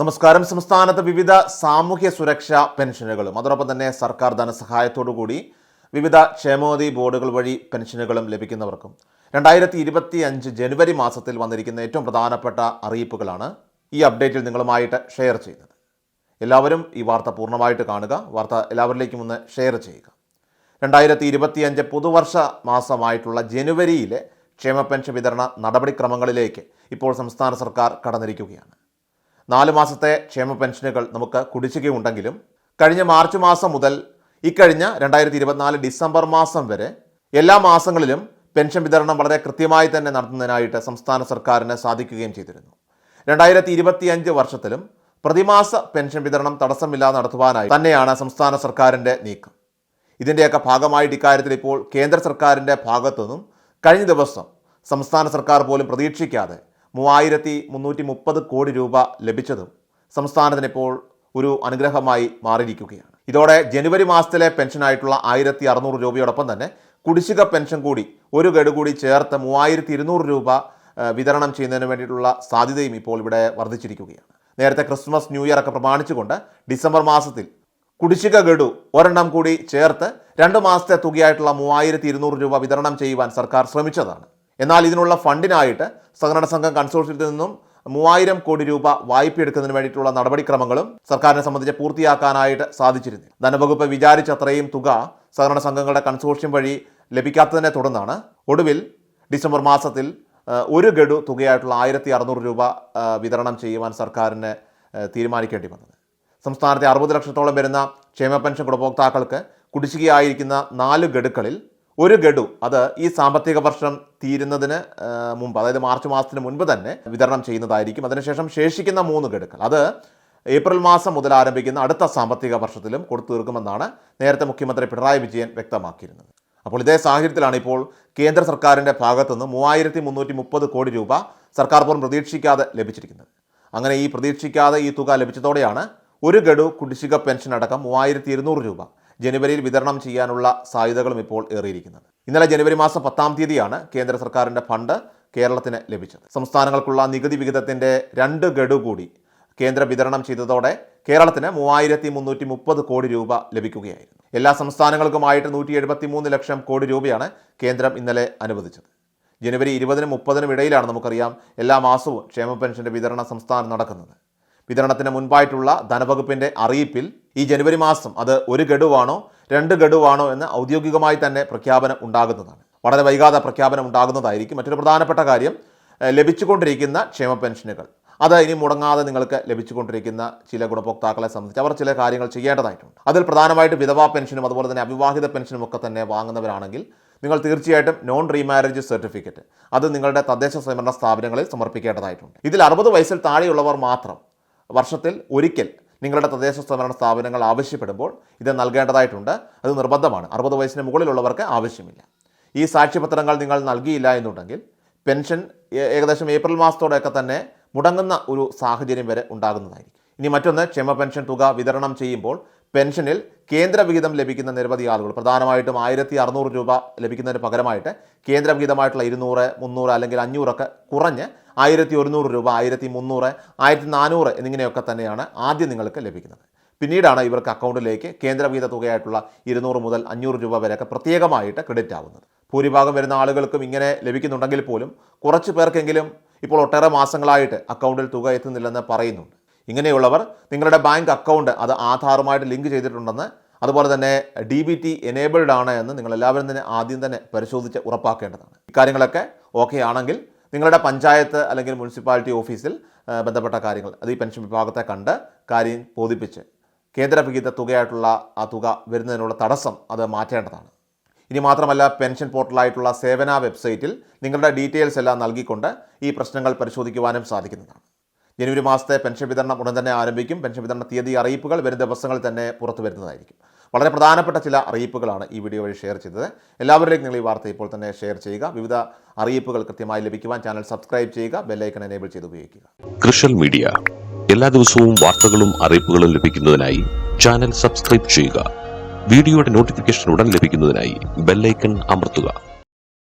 നമസ്കാരം. സംസ്ഥാനത്ത് വിവിധ സാമൂഹ്യ സുരക്ഷാ പെൻഷനുകളും അതോടൊപ്പം തന്നെ സർക്കാർ ധനസഹായത്തോടു കൂടി വിവിധ ക്ഷേമോദി ബോർഡുകൾ വഴി പെൻഷനുകളും ലഭിക്കുന്നവർക്കും. രണ്ടായിരത്തി ഇരുപത്തി അഞ്ച് ജനുവരി മാസത്തിൽ വന്നിരിക്കുന്ന ഏറ്റവും പ്രധാനപ്പെട്ട അറിയിപ്പുകളാണ് ഈ അപ്ഡേറ്റിൽ നിങ്ങളുമായിട്ട് ഷെയർ ചെയ്യുന്നത്. എല്ലാവരും ഈ വാർത്ത പൂർണമായിട്ട് കാണുക. വാർത്ത എല്ലാവരിലേക്കും ഒന്ന് ഷെയർ ചെയ്യുക. രണ്ടായിരത്തി ഇരുപത്തിയഞ്ച് പുതുവർഷ മാസമായിട്ടുള്ള ജനുവരിയിലെ ക്ഷേമ പെൻഷൻ വിതരണ നടപടിക്രമങ്ങളിലേക്ക് ഇപ്പോൾ സംസ്ഥാന സർക്കാർ കടന്നിരിക്കുകയാണ്. നാല് മാസത്തെ ക്ഷേമ പെൻഷനുകൾ നമുക്ക് കുടിശ്ശികയുണ്ടെങ്കിലും കഴിഞ്ഞ മാർച്ച് മാസം മുതൽ ഇക്കഴിഞ്ഞ രണ്ടായിരത്തി ഇരുപത്തിനാല് ഡിസംബർ മാസം വരെ എല്ലാ മാസങ്ങളിലും പെൻഷൻ വിതരണം വളരെ കൃത്യമായി തന്നെ നടത്തുന്നതിനായിട്ട് സംസ്ഥാന സർക്കാരിന് സാധിക്കുകയും ചെയ്തിരുന്നു. രണ്ടായിരത്തി ഇരുപത്തിയഞ്ച് വർഷത്തിലും പ്രതിമാസ പെൻഷൻ വിതരണം തടസ്സമില്ലാതെ നടത്തുവാനായി തന്നെയാണ് സംസ്ഥാന സർക്കാരിന്റെ നീക്കം. ഇതിന്റെയൊക്കെ ഭാഗമായിട്ട് ഇക്കാര്യത്തിൽ ഇപ്പോൾ കേന്ദ്ര സർക്കാരിന്റെ ഭാഗത്തുനിന്നും കഴിഞ്ഞ ദിവസം സംസ്ഥാന സർക്കാർ പോലും പ്രതീക്ഷിക്കാതെ മൂവായിരത്തി മുന്നൂറ്റി മുപ്പത് കോടി രൂപ ലഭിച്ചതും സംസ്ഥാനത്തിന് ഇപ്പോൾ ഒരു അനുഗ്രഹമായി മാറിയിരിക്കുകയാണ്. ഇതോടെ ജനുവരി മാസത്തിലെ പെൻഷനായിട്ടുള്ള ആയിരത്തി അറുന്നൂറ് രൂപയോടൊപ്പം തന്നെ കുടിശ്ശിക പെൻഷൻ കൂടി ഒരു ഗഡു കൂടി ചേർത്ത് മൂവായിരത്തി ഇരുന്നൂറ് രൂപ വിതരണം ചെയ്യുന്നതിന് വേണ്ടിയിട്ടുള്ള സാധ്യതയും ഇപ്പോൾ ഇവിടെ വർദ്ധിച്ചിരിക്കുകയാണ്. നേരത്തെ ക്രിസ്മസ് ന്യൂ ഇയർ ഒക്കെ പ്രമാണിച്ചുകൊണ്ട് ഡിസംബർ മാസത്തിൽ കുടിശ്ശിക ഗഡു ഒരെണ്ണം കൂടി ചേർത്ത് രണ്ട് മാസത്തെ തുകയായിട്ടുള്ള മൂവായിരത്തി ഇരുന്നൂറ് രൂപ വിതരണം ചെയ്യുവാൻ സർക്കാർ ശ്രമിച്ചതാണ്. എന്നാൽ ഇതിനുള്ള ഫണ്ടിനായിട്ട് സഹകരണ സംഘം കൺസോർഷ്യത്തിൽ നിന്നും മൂവായിരം കോടി രൂപ വായ്പ എടുക്കുന്നതിന് വേണ്ടിയിട്ടുള്ള നടപടിക്രമങ്ങളും സർക്കാരിനെ സംബന്ധിച്ച് പൂർത്തിയാക്കാനായിട്ട് സാധിച്ചിരുന്നു ധനവകുപ്പ് വിചാരിച്ചത്രയും തുക സഹകരണ സംഘങ്ങളുടെ കൺസോർഷ്യം വഴി ലഭിക്കാത്തതിനെ തുടർന്നാണ് ഒടുവിൽ ഡിസംബർ മാസത്തിൽ ഒരു ഗഡു തുകയായിട്ടുള്ള ആയിരത്തി അറുന്നൂറ് രൂപ വിതരണം ചെയ്യുവാൻ സർക്കാരിന് തീരുമാനിക്കേണ്ടി വന്നത്. സംസ്ഥാനത്തെ അറുപത് ലക്ഷത്തോളം വരുന്ന ക്ഷേമ പെൻഷൻ ഗുണഭോക്താക്കൾക്ക് കുടിശ്ശികയായിരിക്കുന്ന നാല് ഗഡുക്കളിൽ ഒരു ഗഡു അത് ഈ സാമ്പത്തിക വർഷം തീരുന്നതിന് മുമ്പ് അതായത് മാർച്ച് മാസത്തിന് മുൻപ് തന്നെ വിതരണം ചെയ്യുന്നതായിരിക്കും. അതിനുശേഷം ശേഷിക്കുന്ന മൂന്ന് ഗഡുക്കൾ. അത് ഏപ്രിൽ മാസം മുതൽ ആരംഭിക്കുന്ന അടുത്ത സാമ്പത്തിക വർഷത്തിലും കൊടുത്തു തീർക്കുമെന്നാണ് നേരത്തെ മുഖ്യമന്ത്രി പിണറായി വിജയൻ വ്യക്തമാക്കിയിരുന്നത്. അപ്പോൾ ഇതേ സാഹചര്യത്തിലാണ് ഇപ്പോൾ കേന്ദ്ര സർക്കാരിന്റെ ഭാഗത്തുനിന്ന് മൂവായിരത്തി മുന്നൂറ്റി മുപ്പത് കോടി രൂപ സർക്കാർ പോലും പ്രതീക്ഷിക്കാതെ ലഭിച്ചിരിക്കുന്നത്. അങ്ങനെ ഈ പ്രതീക്ഷിക്കാതെ ഈ തുക ലഭിച്ചതോടെയാണ് ഒരു ഗഡു കുടിശ്ശിക പെൻഷൻ അടക്കം മൂവായിരത്തി ഇരുന്നൂറ് രൂപ. ജനുവരിയിൽ വിതരണം ചെയ്യാനുള്ള സാധ്യതകളും ഇപ്പോൾ ഏറിയിരിക്കുന്നത്. ഇന്നലെ ജനുവരി മാസം പത്താം തീയതിയാണ് കേന്ദ്ര സർക്കാരിന്റെ ഫണ്ട് കേരളത്തിന് ലഭിച്ചത്. സംസ്ഥാനങ്ങൾക്കുള്ള നികുതി വിഹിതത്തിന്റെ രണ്ട് ഗഡു കൂടി കേന്ദ്ര വിതരണം ചെയ്തതോടെ കേരളത്തിന് മൂവായിരത്തി മുന്നൂറ്റി മുപ്പത് കോടി രൂപ ലഭിക്കുകയായിരുന്നു. എല്ലാ സംസ്ഥാനങ്ങൾക്കുമായിട്ട് നൂറ്റി എഴുപത്തി മൂന്ന് ലക്ഷം കോടി രൂപയാണ് കേന്ദ്രം ഇന്നലെ അനുവദിച്ചത്. ജനുവരി ഇരുപതിനും മുപ്പതിനും ഇടയിലാണ് നമുക്കറിയാം എല്ലാ മാസവും ക്ഷേമ പെൻഷന്റെ വിതരണം സംസ്ഥാനം നടക്കുന്നത്. വിതരണത്തിന് മുൻപായിട്ടുള്ള ധനവകുപ്പിന്റെ അറിയിപ്പിൽ ഈ ജനുവരി മാസം അത് ഒരു ഗഡുവാണോ രണ്ട് ഗഡുവാണോ എന്ന് ഔദ്യോഗികമായി തന്നെ പ്രഖ്യാപനം ഉണ്ടാകുന്നതാണ്. വളരെ വൈകാതെ പ്രഖ്യാപനം ഉണ്ടാകുന്നതായിരിക്കും. മറ്റൊരു പ്രധാനപ്പെട്ട കാര്യം ലഭിച്ചുകൊണ്ടിരിക്കുന്ന ക്ഷേമ പെൻഷനുകൾ. അത് ഇനി മുടങ്ങാതെ നിങ്ങൾക്ക് ലഭിച്ചുകൊണ്ടിരിക്കുന്ന ചില ഗുണഭോക്താക്കളെ സംബന്ധിച്ച് അവർ ചില കാര്യങ്ങൾ ചെയ്യേണ്ടതായിട്ടുണ്ട്. അതിൽ പ്രധാനമായിട്ട് വിധവാ പെൻഷനും അതുപോലെ തന്നെ അവിവാഹിത പെൻഷനും ഒക്കെ തന്നെ വാങ്ങുന്നവരാണെങ്കിൽ നിങ്ങൾ തീർച്ചയായിട്ടും നോൺ റീമാരേജ് സർട്ടിഫിക്കറ്റ് അത് നിങ്ങളുടെ തദ്ദേശ സ്വയംഭരണ സ്ഥാപനങ്ങളിൽ സമർപ്പിക്കേണ്ടതായിട്ടുണ്ട്. ഇതിൽ അറുപത് വയസ്സിൽ താഴെയുള്ളവർ മാത്രം വർഷത്തിൽ ഒരിക്കൽ നിങ്ങളുടെ തദ്ദേശ സ്വയംഭരണ സ്ഥാപനങ്ങൾ ആവശ്യപ്പെടുമ്പോൾ ഇത് നൽകേണ്ടതായിട്ടുണ്ട്. അത് നിർബന്ധമാണ്. അറുപത് വയസ്സിന് മുകളിലുള്ളവർക്ക് ആവശ്യമില്ല. ഈ സാക്ഷ്യപത്രങ്ങൾ നിങ്ങൾ നൽകിയില്ല എന്നുണ്ടെങ്കിൽ പെൻഷൻ ഏകദേശം ഏപ്രിൽ മാസത്തോടെയൊക്കെ തന്നെ മുടങ്ങുന്ന ഒരു സാഹചര്യം വരെ ഉണ്ടാകുന്നതായിരിക്കും. ഇനി മറ്റൊന്ന് ക്ഷേമ പെൻഷൻ തുക വിതരണം ചെയ്യുമ്പോൾ പെൻഷനിൽ കേന്ദ്രവിഹിതം ലഭിക്കുന്ന നിരവധി ആളുകൾ. പ്രധാനമായിട്ടും ആയിരത്തി അറുന്നൂറ് രൂപ ലഭിക്കുന്നതിന് പകരമായിട്ട് കേന്ദ്രവിഹിതമായിട്ടുള്ള ഇരുന്നൂറ് മുന്നൂറ് അല്ലെങ്കിൽ അഞ്ഞൂറൊക്കെ കുറഞ്ഞ് ആയിരത്തി ഒരുന്നൂറ് രൂപ ആയിരത്തി മുന്നൂറ് ആയിരത്തി നാനൂറ് എന്നിങ്ങനെയൊക്കെ തന്നെയാണ് ആദ്യം നിങ്ങൾക്ക് ലഭിക്കുന്നത്. പിന്നീടാണ് ഇവർക്ക് അക്കൗണ്ടിലേക്ക് കേന്ദ്രവിഹിത തുകയായിട്ടുള്ള ഇരുന്നൂറ് മുതൽ അഞ്ഞൂറ് രൂപ വരെയൊക്കെ പ്രത്യേകമായിട്ട് ക്രെഡിറ്റ് ആവുന്നത്. ഭൂരിഭാഗം വരുന്ന ആളുകൾക്കും ഇങ്ങനെ ലഭിക്കുന്നുണ്ടെങ്കിൽ പോലും കുറച്ച് പേർക്കെങ്കിലും ഇപ്പോൾ ഒട്ടേറെ മാസങ്ങളായിട്ട് അക്കൗണ്ടിൽ തുക എത്തുന്നില്ലെന്ന് പറയുന്നുണ്ട്. ഇങ്ങനെയുള്ളവർ നിങ്ങളുടെ ബാങ്ക് അക്കൗണ്ട് അത് ആധാറുമായിട്ട് ലിങ്ക് ചെയ്തിട്ടുണ്ടെന്ന് അതുപോലെ തന്നെ ഡി ബി ടി എനേബിൾഡ് ആണ് എന്ന് നിങ്ങൾ എല്ലാവരും തന്നെ ആദ്യം തന്നെ പരിശോധിച്ച് ഉറപ്പാക്കേണ്ടതാണ്. ഇക്കാര്യങ്ങളൊക്കെ ഓക്കെ ആണെങ്കിൽ നിങ്ങളുടെ പഞ്ചായത്ത് അല്ലെങ്കിൽ മുനിസിപ്പാലിറ്റി ഓഫീസിൽ ബന്ധപ്പെട്ട കാര്യങ്ങൾ അത് ഈ പെൻഷൻ വിഭാഗത്തെ കണ്ട് കാര്യം ബോധിപ്പിച്ച് കേന്ദ്ര വിഹിത തുകയായിട്ടുള്ള ആ തുക വരുന്നതിനുള്ള തടസ്സം അത് മാറ്റേണ്ടതാണ്. ഇനി മാത്രമല്ല പെൻഷൻ പോർട്ടലായിട്ടുള്ള സേവന വെബ്സൈറ്റിൽ നിങ്ങളുടെ ഡീറ്റെയിൽസ് എല്ലാം നൽകിക്കൊണ്ട് ഈ പ്രശ്നങ്ങൾ പരിശോധിക്കുവാനും സാധിക്കുന്നതാണ്. ജനുവരി മാസത്തെ പെൻഷൻ വിതരണം ഉടൻ തന്നെ ആരംഭിക്കും. പെൻഷൻ വിതരണ തീയതി അറിയിപ്പുകൾ വരും ദിവസങ്ങളിൽ തന്നെ പുറത്തു വരുന്നതായിരിക്കും. വളരെ പ്രധാനപ്പെട്ട ചില അറിയിപ്പുകളാണ് ഈ വീഡിയോ വഴി ഷെയർ ചെയ്തത്. എല്ലാവരിലേക്കും നിങ്ങൾ ഈ വാർത്ത ഇപ്പോൾ തന്നെ ഷെയർ ചെയ്യുക. വിവിധ അറിയിപ്പുകൾ കൃത്യമായി ലഭിക്കുവാൻ ചാനൽ സബ്സ്ക്രൈബ് ചെയ്യുക. ബെല്ലൈക്കൺ എനേബിൾ ചെയ്ത് ഉപയോഗിക്കുക. കൃഷൽ മീഡിയ. എല്ലാ ദിവസവും വാർത്തകളും അറിയിപ്പുകളും ലഭിക്കുന്നതിനായി ചാനൽ സബ്സ്ക്രൈബ് ചെയ്യുക. വീഡിയോയുടെ നോട്ടിഫിക്കേഷൻ ഉടൻ ലഭിക്കുന്നതിനായി ബെല്ലൈക്കൺ അമർത്തുക.